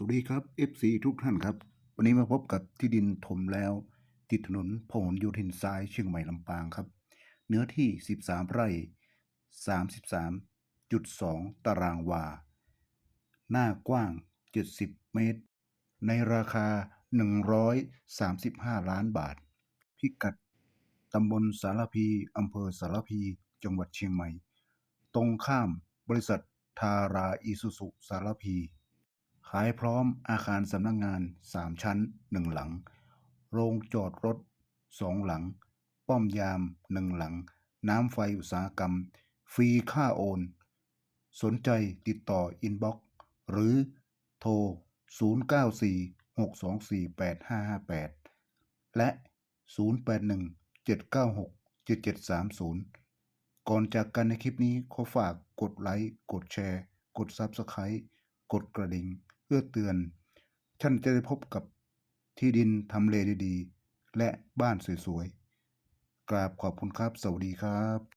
สวัสดีครับ FC ทุกท่านครับ วันนี้มาพบกับที่ดินถมแล้ว ติดถนนพหลโยธินซ้ายเชียงใหม่ลำปางครับ เนื้อที่ 13 ไร่ 33.2 ตารางวา หน้ากว้าง 70 เมตร ในราคา 135 ล้านบาท พิกัดตำบลสารพีอำเภอสารพี จังหวัดเชียงใหม่ ตรงข้ามบริษัททาราอิสุสุสารพี ขายพร้อมอาคารสำนักงงาน 3 ชั้น 1 หลัง โรงจอดรถ 2 หลัง ป้อมยาม 1 หลัง น้ำไฟอุตสาหกรรม ฟรีค่าโอน สนใจติดต่ออินบ็อกซ์หรือโทร 0946248558 และ 0817967730 ก่อนจากกันในคลิปนี้ขอฝากกดไลค์ กดแชร์ กด Subscribe กดกระดิ่ง เอื้อเตือน ท่านจะได้พบกับที่ดินทำเลดีๆ และบ้านสวยๆ กราบขอบคุณครับ สวัสดีครับ